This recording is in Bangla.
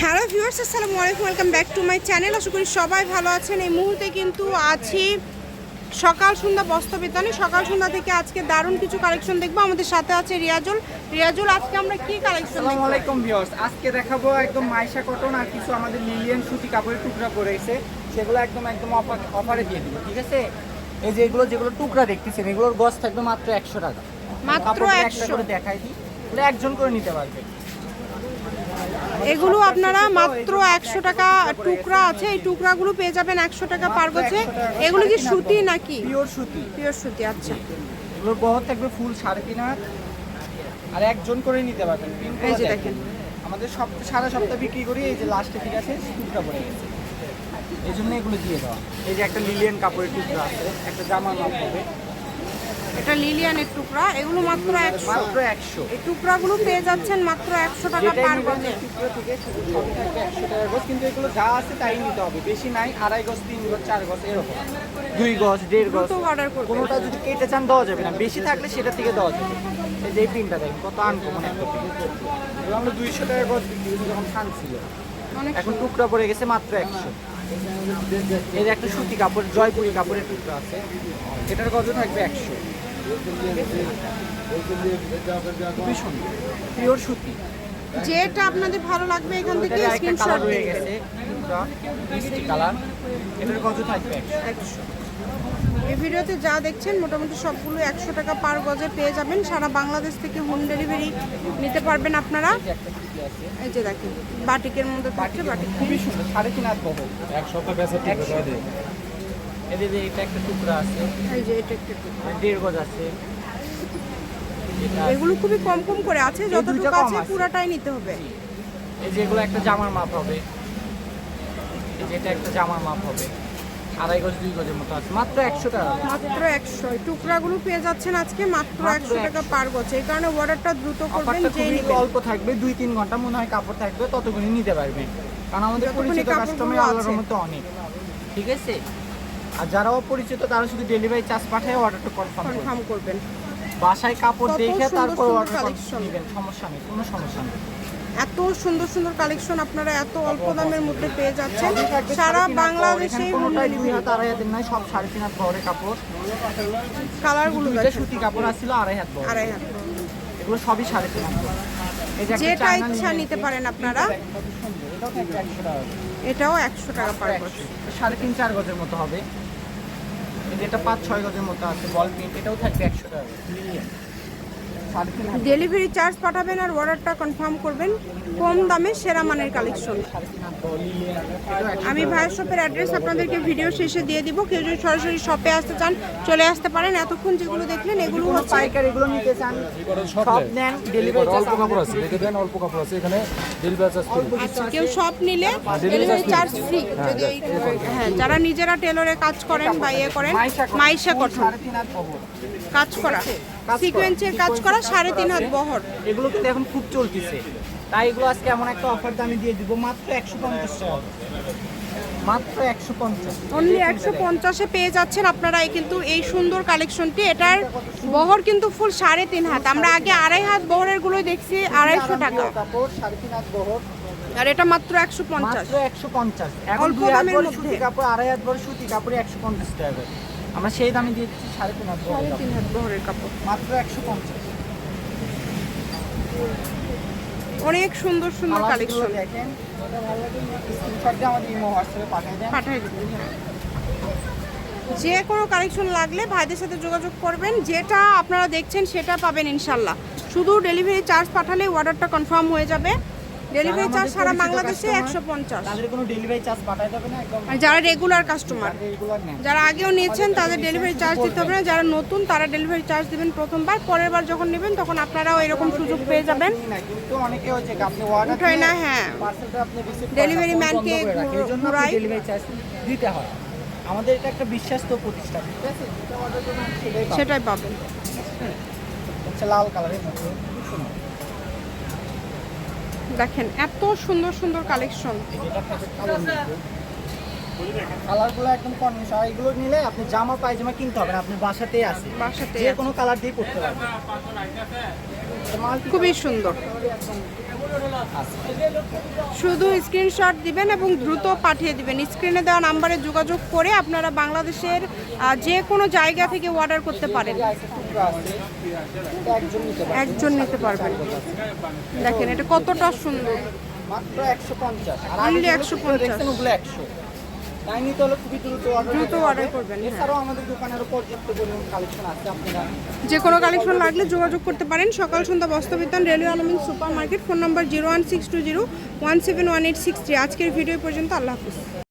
হ্যালো ভিউয়ার্স আসসালামু আলাইকুম welcome back to my channel. আশা করি সবাই ভালো আছেন। এই মুহূর্তে কিন্তু আছি সকাল সন্ধ্যা বস্ত্রবিতানে সকাল সন্ধ্যা থেকে আজকে দারুণ কিছু কালেকশন দেখব। আমাদের সাথে আছে রিয়াজুল। রিয়াজুল আজকে আমরা কি কালেকশন আসসালামু আলাইকুম ভিউয়ার্স। আজকে দেখাবো একদম মাইশা কটন আর কিছু আমাদের লিলিয়ান সুতি কাপড়ের টুকরা পড়েছে সেগুলো একদম একদম অফারে দিয়ে দিব ঠিক আছে? এই যে এগুলো যেগুলো টুকরা দেখতেছেন এগুলোর গছ থাকবে মাত্র একশো টাকা। মাত্র কাপড়গুলো একটা 100 করে দেখাই দিই। একজন করে নিতে পারবে। এগুলো আপনারা মাত্র একশো টাকা টুকরা আছে এই টুকরাগুলো পেয়ে যাবেন একশো টাকা পার গছে এগুলো কি সুতি নাকি? পিওর সুতি। পিওর সুতি আচ্ছা। এগুলোর বহর থাকবে ফুল সাড়ে তিন হাত। আর একজন করে নিতে পারবেন এই যে দেখেন। আমাদের সব সারা সপ্তাহ বিক্রি করি এই যে লাস্টে ঠিক আছে টুকরা পড়ে গেছে এই জন্য এগুলো দিয়ে দেওয়া। এই যে একটা লিলিয়ান কাপড়ের টুকরা আছে একটা জামার মাপ হবে। এটা লিলিয়ানের টুকরা এগুলো মাত্র একশো। মাত্র একশো। এই টুকরাগুলো পেয়ে যাচ্ছেন মাত্র একশো টাকা পার গজে। টুকরো থেকে একশো টাকা গজ কিন্তু এগুলো যা আছে তাই নিতে হবে। বেশি নাই আড়াই গজ তিন গজ চার গজ এরকম। দুই গজ দেড় গজ। অর্ডার করবেন। কোনোটা যদি কেটে চান দেওয়া যাবে না। বেশি থাকলে সেটা থেকে দেওয়া যাবে। এই যে এই প্রিন্টটা দেখেন কত আনকমন একটা এগুলো আমরা দুইশো টাকা গজ বিক্রি করছি যখন খান ছিল। এখন টুকরা পড়ে গেছে মাত্র একশো। এর একটা সুতি কাপড় জয়পুরি কাপড়ের টুকরা আছে। এটার গজ থাকবে একশো। পিওর সুতি যেটা আপনাদের ভালো লাগবে এখান থেকে এটার স্ক্রিনশট দিয়ে গেছে কালার এটার গজ থাকবে? একশো। একশো এই ভিডিওতে যা দেখছেন মোটামুটি সবগুলো একশো টাকা পার গজে পেয়ে যাবেন। সারা বাংলাদেশ থেকে হোম ডেলিভারি নিতে পারবেন আপনারা। এই যে একটা সুতি আছে। এই যে দেখেন বাটিকের মধ্যে থাকছে বাটিক। খুবই সুন্দর সাড়ে তিন হাত এক সপ্তাহ যে এটা একটা টুকরা আছে এই যে এটা একটু একটু। দেড় গজ আছে। এগুলো খুবই কম কম করে আছে যতটুকু আছে। পুরাটাই নিতে হবে। এই যে এগুলো একটা জামার মাপ হবে। এই যে এটা একটা জামার মাপ হবে। আড়াই গজ দুই গজের মতো আছে। মাত্র একশো টাকা। মাত্র একশো। টুকরাগুলো পেয়ে যাচ্ছেন আজকে মাত্র একশো টাকা পার গজ। এই কারণে অর্ডারটা দ্রুত করবেন যে অল্প থাকবে দুই তিন ঘণ্টা মনে হয় কাপড় থাকবে ততগুলি নিতে পারবেন। কারণ আমাদের পরিচিত কাস্টমার। আল্লাহর মতো অনেক। ঠিক আছে? আর যারা অপরিচিত তারা শুধু ডেলিভারি চার্জ পাঠায় অর্ডারটা কনফার্ম কনফার্ম করবেন। বাসায় কাপড় দেখে তারপর অর্ডার। নেবেন সমস্যা নেই কোনো সমস্যা নেই। এত সুন্দর সুন্দর কালেকশন আপনারা এত অল্প দামের মধ্যে পেয়ে যাচ্ছেন। সারা। বাংলাদেশে আড়াই হাতের নয় সব সাড়ে তিন হাত বহরের কাপড়। কালারগুলো সুতি কাপড় আসছিল আড়াই হাত আড়াই হাত এগুলো সবই সাড়ে তিন হাত যেটা ইচ্ছা নিতে পারেন আপনারা। এটাও একশো টাকা? পার সাড়ে তিন চার গজের মতো হবে। এটা পাঁচ ছয় গজের মতো আছে বল পেন এটাও থাকবে একশো টাকা। ডেলিভারি চার্জ পাঠাবেন আর অর্ডারটা কনফার্ম করবেন। কম দামে সেরা মানের কালেকশন আমি ভাইয়ের শপের অ্যাড্রেস আপনাদেরকে ভিডিও শেষে দিয়ে দিব। কেউ যদি সরাসরি শপে আসতে চান চলে আসতে পারেন। এতক্ষণ যেগুলো দেখলেন এগুলো হচ্ছে পাইকার এগুলো নিতে চান সব সব নেন ডেলিভারি অল্প কাপড় আছে। দেখে দেন অল্প কাপড় আছে। এখানে ডেলিভারি চার্জ আচ্ছা কেউ শপ নিলে ডেলিভারি চার্জ ফ্রি যদি হ্যাঁ যারা নিজেরা টেলরে কাজ করেন বা ইয়ে করেন মাইশা বহর কাজ করা। সিকোয়েন্সের কাজ করা সাড়ে তিন হাত বহর। এগুলো কিন্তু এখন খুব চলতেছে। তাই এগুলো আজকে এমন একটা অফার দামে দিয়ে দিব মাত্র একশো পঞ্চাশ টাকা। মাত্র একশো পঞ্চাশ। অনলি একশো পঞ্চাশে পেয়ে যাচ্ছেন আপনারা কিন্তু এই সুন্দর কালেকশনটি এটার বহর কিন্তু ফুল সাড়ে তিন হাত। আমরা আগে আড়াই হাত বহরেরগুলো দেখছি আড়াইশো টাকা। কাপড় সাড়ে তিন হাত বহর। আর এটা মাত্র একশো পঞ্চাশ। একশো পঞ্চাশ। এখন অল্প দুই হাত বড় সুতি কাপড় আড়াই হাত বড় সুতি কাপড় একশো পঞ্চাশ টাকা আমরা সেই দামে দিয়ে দিচ্ছি সাড়ে তিন হাত সাড়ে কাপড়। তিন হাত বহরের কাপড়। মাত্র একশো পঞ্চাশ। অনেক সুন্দর সুন্দর কালেকশন দেখেন আমাদের ইমো হোয়াটসঅ্যাপে পাঠিয়ে দেন। দেবেন যে কোনো কালেকশন লাগলে ভাইদের সাথে যোগাযোগ করবেন। যেটা আপনারা দেখছেন সেটা পাবেন ইনশাল্লাহ। শুধু ডেলিভারি চার্জ পাঠালে অর্ডারটা কনফার্ম হয়ে যাবে। ডেলিভারি চার্জ সারা বাংলাদেশে একশো পঞ্চাশ। আর যারা রেগুলার কাস্টমার যারা আগেও নিয়েছেন তাদের ডেলিভারি চার্জ দিতে হবে না। যারা নতুন তারা ডেলিভারি চার্জ দিবেন প্রথমবার পরের বার যখন নেবেন তখন আপনারাও এরকম সুযোগ পেয়ে যাবেন। উঠায় না, হ্যাঁ। ডেলিভারি চার্জ দিতে হয়। আমাদের এটা একটা বিশ্বস্ত প্রতিষ্ঠান ঠিক আছে? সেটাই পাবেন। হচ্ছে লাল কালারের মধ্যে। দেখেন এত সুন্দর সুন্দর কালেকশন কালারগুলো একদম এগুলো নিলে আপনি জামা পায়জামা কিনতে হবে না আপনি বাসাতেই আছে বাসাতেই যে কোনো কালার দিয়ে পারবেন। খুবই সুন্দর। শুধু স্ক্রিনশট দিবেন এবং দ্রুত পাঠিয়ে দিবেন। স্ক্রিনে দেওয়া নাম্বারে যোগাযোগ করে আপনারা বাংলাদেশের যে কোনো জায়গা থেকে অর্ডার করতে পারেন। একজন নিতে পারবেন। দেখেন এটা কতটা সুন্দর। মাত্র একশো পঞ্চাশ। আর Only আগে যেগুলো 150 টুকরা দেখছেন ওগুলো একশো। তাই নিতে হলে খুবই দ্রুত অর্ডার দ্রুত করবেন, হ্যাঁ। এছাড়াও আমাদের দোকানে আরও পর্যাপ্ত পরিমাণ কালেকশন আছে আপনারা যে কোনো কালেকশন লাগলে যোগাযোগ করতে পারেন। Sokal Sondhya Bastrabitan railway Alamin super market phone number zero one six two zero one seven one eight six three. আজকের ভিডিও পর্যন্ত। আল্লাহ হাফিজ।